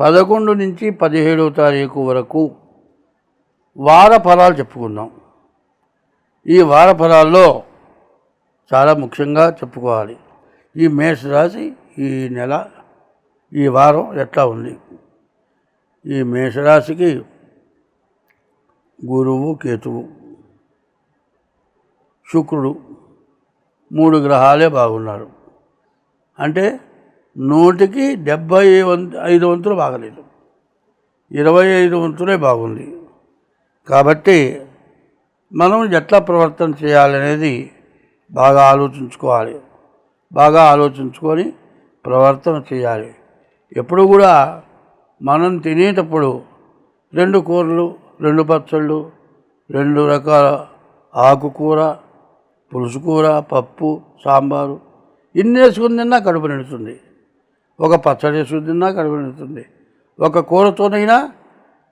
పదకొండు నుంచి పదిహేడవ తారీఖు వరకు వార ఫలాలు చెప్పుకుందాం. ఈ వార ఫలాల్లో చాలా ముఖ్యంగా చెప్పుకోవాలి. ఈ మేషరాశి ఈ నెల ఈ వారం ఎట్లా ఉంది? ఈ మేషరాశికి గురువు కేతువు శుక్రుడు మూడు గ్రహాలే బాగున్నారు. అంటే నూటికి డెబ్భై ఐదు వంతులు బాగలేదు. ఇరవై ఐదు వంతులే బాగుంది. కాబట్టి మనం ఎట్లా ప్రవర్తన చేయాలనేది బాగా ఆలోచించుకోవాలి. బాగా ఆలోచించుకొని ప్రవర్తన చేయాలి. ఎప్పుడు కూడా మనం తినేటప్పుడు రెండు కూరలు రెండు పచ్చళ్ళు రెండు రకాల ఆకుకూర పులుసు కూర పప్పు సాంబారు ఇన్ని వేసుకుని తిన్నా కడుపు నిడుతుంది. ఒక పచ్చడి వేసుకుని తిన్నా కడుపు నిండుతుంది. ఒక కూరతోనైనా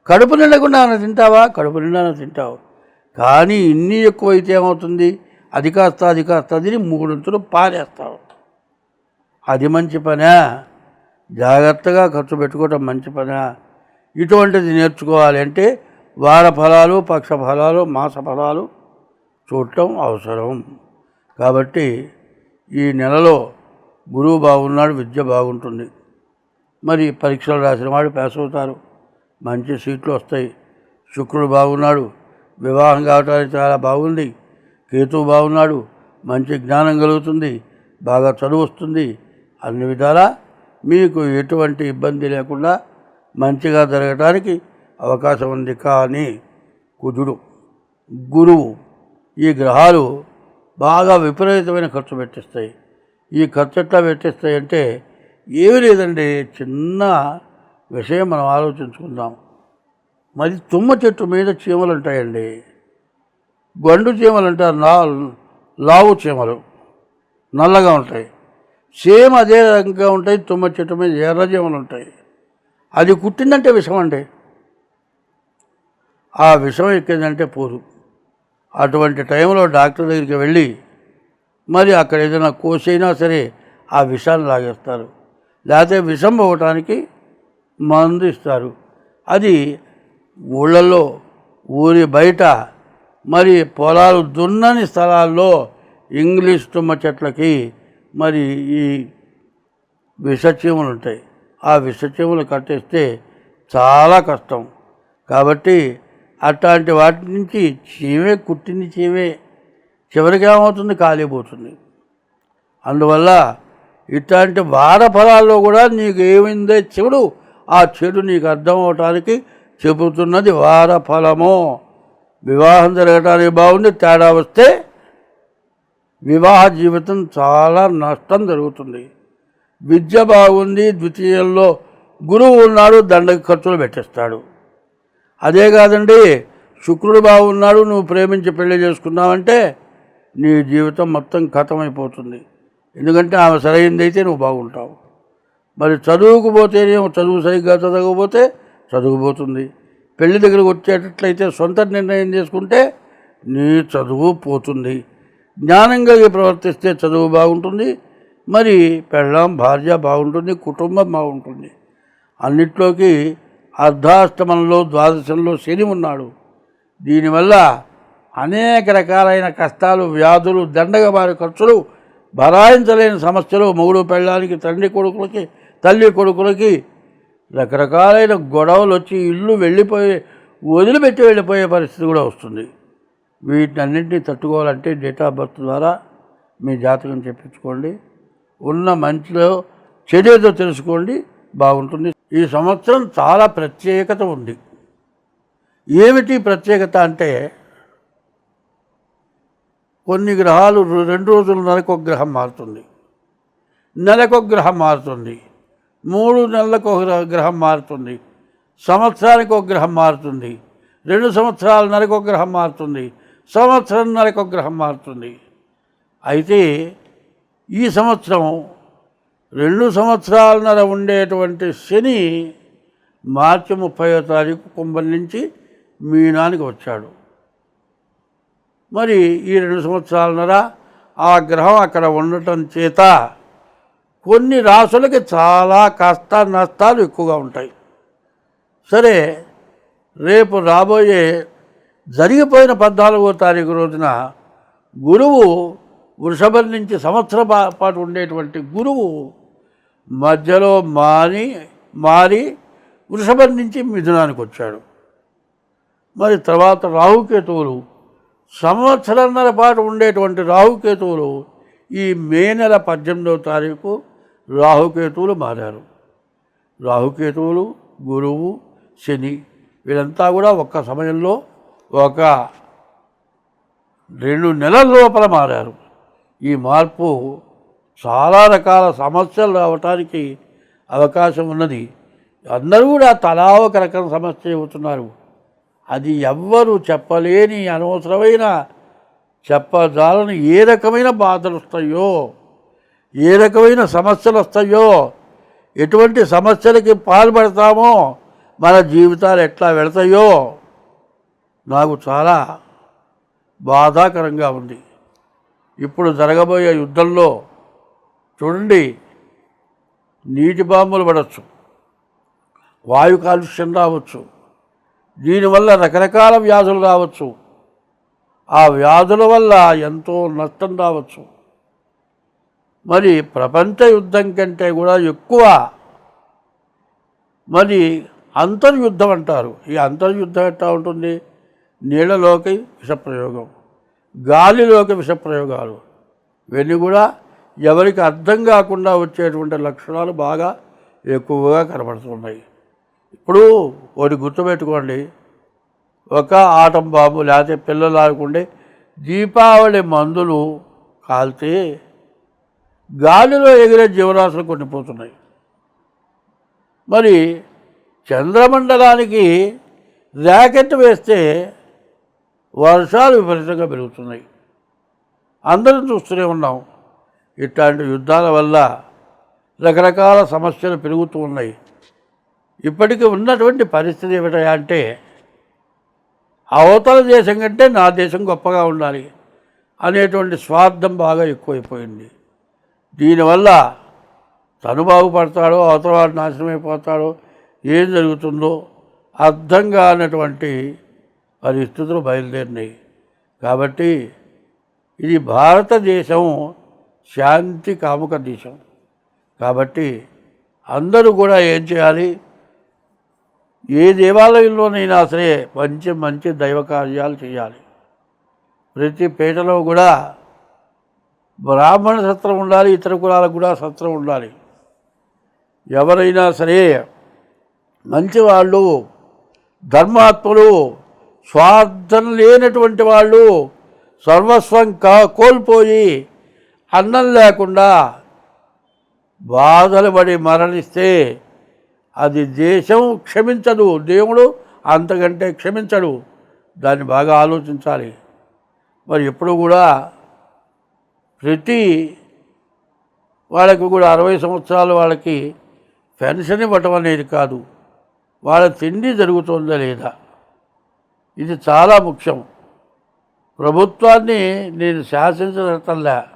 కడుపు నిండకుండా తింటావా? కడుపు నిండా తింటావు. కానీ ఇన్ని ఎక్కువైతే ఏమవుతుంది? అది కాస్త అది కాస్త అది మూడొంతులు పారేస్తావు. అది మంచి పనా. జాగ్రత్తగా ఖర్చు పెట్టుకోవటం మంచి పనా. ఇటువంటిది నేర్చుకోవాలి అంటే వార ఫలాలు పక్ష ఫలాలు మాస ఫలాలు చూడటం అవసరం. కాబట్టి ఈ నెలలో గురువు బాగున్నాడు విద్య బాగుంటుంది. మరి పరీక్షలు రాసిన వాడు పాస్ అవుతారు. మంచి సీట్లు వస్తాయి. శుక్రుడు బాగున్నాడు. వివాహం కావటానికి చాలా బాగుంది. కేతువు బాగున్నాడు. మంచి జ్ఞానం కలుగుతుంది. బాగా చదువు వస్తుంది. అన్ని విధాలా మీకు ఎటువంటి ఇబ్బంది లేకుండా మంచిగా జరగటానికి అవకాశం ఉంది. కానీ కుజుడు గురువు ఈ గ్రహాలు బాగా విపరీతమైన ఖర్చు పెట్టిస్తాయి. ఈ ఖర్చు ఎట్లా పెట్టేస్తాయంటే అంటే ఏమీ లేదండి చిన్న విషయం మనం ఆలోచించుకుందాం. మరి తుమ్మ చెట్టు మీద చీమలు ఉంటాయండి. గండు చీమలు అంటారు నా లావు చీమలు. నల్లగా ఉంటాయి. సేమ్ అదే రకంగా ఉంటాయి తుమ్మ చెట్టు మీద ఎర్ర చీమలు ఉంటాయి. అది కుట్టిందంటే విషం అండి. ఆ విషం ఎక్కిందంటే పోదు. అటువంటి టైంలో డాక్టర్ దగ్గరికి వెళ్ళి మరి అక్కడ ఏదైనా కోసైనా సరే ఆ విషాన్ని లాగేస్తారు. లేకపోతే విషం పోవటానికి మందు ఇస్తారు. అది ఊళ్ళల్లో ఊరి బయట మరి పొలాలు దున్నని స్థలాల్లో ఇంగ్లీష్ తుమ్మ చెట్లకి మరి ఈ విషచీమలు ఉంటాయి. ఆ విషచీమలు కట్టేస్తే చాలా కష్టం. కాబట్టి అట్లాంటి వాటి నుంచి చీమే కుట్టింది చీమే. చివరికి ఏమవుతుంది? కాలిపోతుంది. అందువల్ల ఇట్లాంటి బాధ ఫలాల్లో కూడా నీకు ఏమైందే చెడు ఆ చెడు నీకు అర్థం అవటానికి చెబుతున్నది వార ఫలము వివాహం జరగటానికి బాగుంది తేడా వస్తే వివాహ జీవితం చాలా నష్టం జరుగుతుంది. విద్య బాగుంది ద్వితీయంలో గురువు ఉన్నాడు దండకి ఖర్చులు పెట్టేస్తాడు. అదే కాదండి శుక్రుడు బాగున్నాడు నువ్వు ప్రేమించి పెళ్ళి చేసుకున్నావంటే నీ జీవితం మొత్తం ఖతమైపోతుంది. ఎందుకంటే ఆమె సరైనదైతే నువ్వు బాగుంటావు. మరి చదువుకుపోతేనే చదువు సరిగ్గా చదవకపోతే చదువుపోతుంది పెళ్ళి దగ్గరకు వచ్చేటట్లయితే సొంత నిర్ణయం చేసుకుంటే నీ చదువు పోతుంది. జ్ఞానంగా ప్రవర్తిస్తే చదువు బాగుంటుంది. మరి పెళ్ళాం భార్య బాగుంటుంది కుటుంబం బాగుంటుంది. అన్నిట్లోకి అర్ధాష్టమంలో ద్వాదశంలో శని ఉన్నాడు. దీనివల్ల అనేక రకాలైన కష్టాలు వ్యాధులు దండగ వారి ఖర్చులు భరాయించలేని సమస్యలు మొగుడు పెళ్ళానికి తండ్రి కొడుకులకి తల్లి కొడుకులకి రకరకాలైన గొడవలు వచ్చి ఇల్లు వెళ్ళిపోయే వదిలిపెట్టి వెళ్ళిపోయే పరిస్థితి కూడా వస్తుంది. వీటన్నింటినీ తట్టుకోవాలంటే డేట్ ఆఫ్ బర్త్ ద్వారా మీ జాతకం చెప్పించుకోండి. ఉన్న మంచిలో చెడేదో తెలుసుకోండి. బాగుంటుంది. ఈ సంవత్సరం చాలా ప్రత్యేకత ఉంది. ఏమిటి ప్రత్యేకత అంటే కొన్ని గ్రహాలు రెండు రోజులు నెలకొక గ్రహం మారుతుంది. నెలకు ఒక గ్రహం మారుతుంది. మూడు నెలలకు ఒక గ్రహ- గ్రహం మారుతుంది. సంవత్సరానికి ఒక గ్రహం మారుతుంది. రెండు సంవత్సరాల నెలకు ఒక గ్రహం మారుతుంది. సంవత్సరం నెలకు ఒక గ్రహం మారుతుంది. అయితే ఈ సంవత్సరం రెండు సంవత్సరాలన్నర ఉండేటువంటి శని మార్చి ముప్పయో తారీఖు కుంభం నుంచి మీనానికి వచ్చాడు. మరి ఈ రెండు సంవత్సరాలన్నర ఆ గ్రహం అక్కడ ఉండటం చేత కొన్ని రాసులకి చాలా కష్ట నష్టాలు ఎక్కువగా ఉంటాయి. సరే రేపు రాబోయే జరిగిపోయిన పద్నాలుగో తారీఖు రోజున గురువు వృషభం నుంచి సంవత్సర పాటు ఉండేటువంటి గురువు మధ్యలో మాని మారి వృషభం నుంచి మిథునానికి వచ్చాడు. మరి తర్వాత రాహుకేతువులు సంవత్సరంన్నర పాటు ఉండేటువంటి రాహుకేతువులు ఈ మే నెల పద్దెనిమిదవ తారీఖు రాహుకేతువులు మారారు. రాహుకేతువులు గురువు శని వీళ్ళంతా కూడా ఒక్క సమయంలో ఒక రెండు నెలల లోపల మారారు. ఈ మార్పు చాలా రకాల సమస్యలు రావటానికి అవకాశం ఉన్నది. అందరూ కూడా తలా ఒక రకం సమస్య చెబుతున్నారు అది ఎవ్వరు చెప్పలేని అనవసరమైన చెప్పజాలని ఏ రకమైన బాధలు వస్తాయో ఏ రకమైన సమస్యలు వస్తాయో ఎటువంటి సమస్యలకి పాల్పడతామో మన జీవితాలు ఎట్లా వెళతాయో నాకు చాలా బాధాకరంగా ఉంది. ఇప్పుడు జరగబోయే యుద్ధంలో చూడండి నీటి బాంబులు పడవచ్చు వాయు కాలుష్యం రావచ్చు దీనివల్ల రకరకాల వ్యాధులు రావచ్చు. ఆ వ్యాధుల వల్ల ఎంతో నష్టం రావచ్చు. మరి ప్రపంచ యుద్ధం కంటే కూడా ఎక్కువ మరి అంతర్యుద్ధం అంటారు. ఈ అంతర్యుద్ధం ఎట్లా ఉంటుంది? నీళ్ళలోకి విషప్రయోగం గాలిలోకి విషప్రయోగాలు. ఇవన్నీ కూడా ఎవరికి అర్థం కాకుండా వచ్చేటువంటి లక్షణాలు బాగా ఎక్కువగా కనబడుతున్నాయి. ఇప్పుడు ఒకటి గుర్తుపెట్టుకోండి. ఒక ఆటం బాబు లేకపోతే పిల్లలు ఆడుకుంటే దీపావళి మందులు కాల్తే గాలిలో ఎగిరే జీవరాశులు కొన్ని పోతున్నాయి మరి చంద్రమండలానికి ర్యాకెట్ వేస్తే వర్షాలు విపరీతంగా పెరుగుతున్నాయి. అందరం చూస్తూనే ఉన్నాం. ఇట్లాంటి యుద్ధాల వల్ల రకరకాల సమస్యలు పెరుగుతూ ఉన్నాయి. ఇప్పటికీ ఉన్నటువంటి పరిస్థితి ఏమిటా అంటే అవతల దేశం కంటే నా దేశం గొప్పగా ఉండాలి అనేటువంటి స్వార్థం బాగా ఎక్కువైపోయింది. దీనివల్ల తను బాగుపడతాడో అవతల వాడు నాశనం ఏం జరుగుతుందో అర్థం కానటువంటి పరిస్థితులు బయలుదేరినాయి. కాబట్టి ఇది భారతదేశం శాంతి కాముక దేశం. కాబట్టి అందరూ కూడా ఏం చేయాలి? ఏ దేవాలయంలోనైనా సరే మంచి మంచి దైవ కార్యాలు చేయాలి. ప్రతి పేటలో కూడా బ్రాహ్మణ సత్రం ఉండాలి ఇతర కులాలకు కూడా సత్రం ఉండాలి. ఎవరైనా సరే మంచివాళ్ళు ధర్మాత్ములు స్వార్థం లేనటువంటి వాళ్ళు సర్వస్వం కా కోల్పోయి అన్నం లేకుండా బాధలు పడి మరణిస్తే అది దేశం క్షమించదు. దేవుడు అంతకంటే క్షమించడు. దాన్ని బాగా ఆలోచించాలి. మరి ఎప్పుడు కూడా ప్రతి వాళ్ళకి కూడా అరవై సంవత్సరాలు వాళ్ళకి పెన్షన్ ఇవ్వటం అనేది కాదు. వాళ్ళ తిండి జరుగుతుందా లేదా? ఇది చాలా ముఖ్యం. ప్రభుత్వాన్ని నేను శాసించటంలా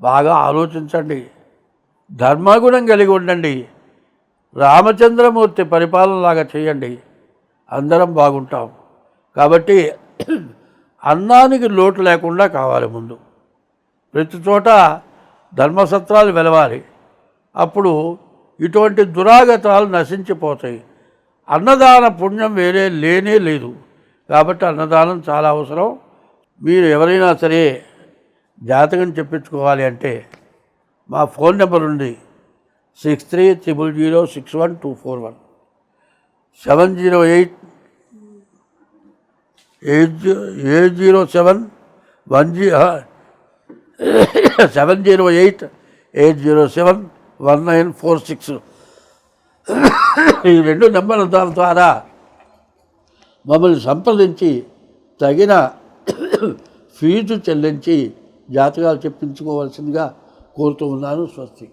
బాగా ఆలోచించండి. ధర్మగుణం కలిగి ఉండండి. రామచంద్రమూర్తి పరిపాలనలాగా చేయండి. అందరం బాగుంటాం. కాబట్టి అన్నానికి లోటు లేకుండా కావాలి ముందు. ప్రతి చోట ధర్మసత్రాలు వెలవాలి. అప్పుడు ఇటువంటి దురాగతాలు నశించిపోతాయి. అన్నదాన పుణ్యం వేరే లేనే లేదు. కాబట్టి అన్నదానం చాలా అవసరం. మీరు ఎవరైనా సరే జాతకం చెప్పించుకోవాలి అంటే మా ఫోన్ నెంబర్ ఉంది. Six three triple zero six one two four one seven zero eight eight zero- eight zero seven one zero seven zero eight eight zero seven one nine four six ఈ రెండు నెంబర్ల దాని ద్వారా మమ్మల్ని సంప్రదించి తగిన fee చెల్లించి జాతకాలు చెప్పించుకోవాల్సిందిగా కోరుతూ ఉన్నాను స్వస్తి.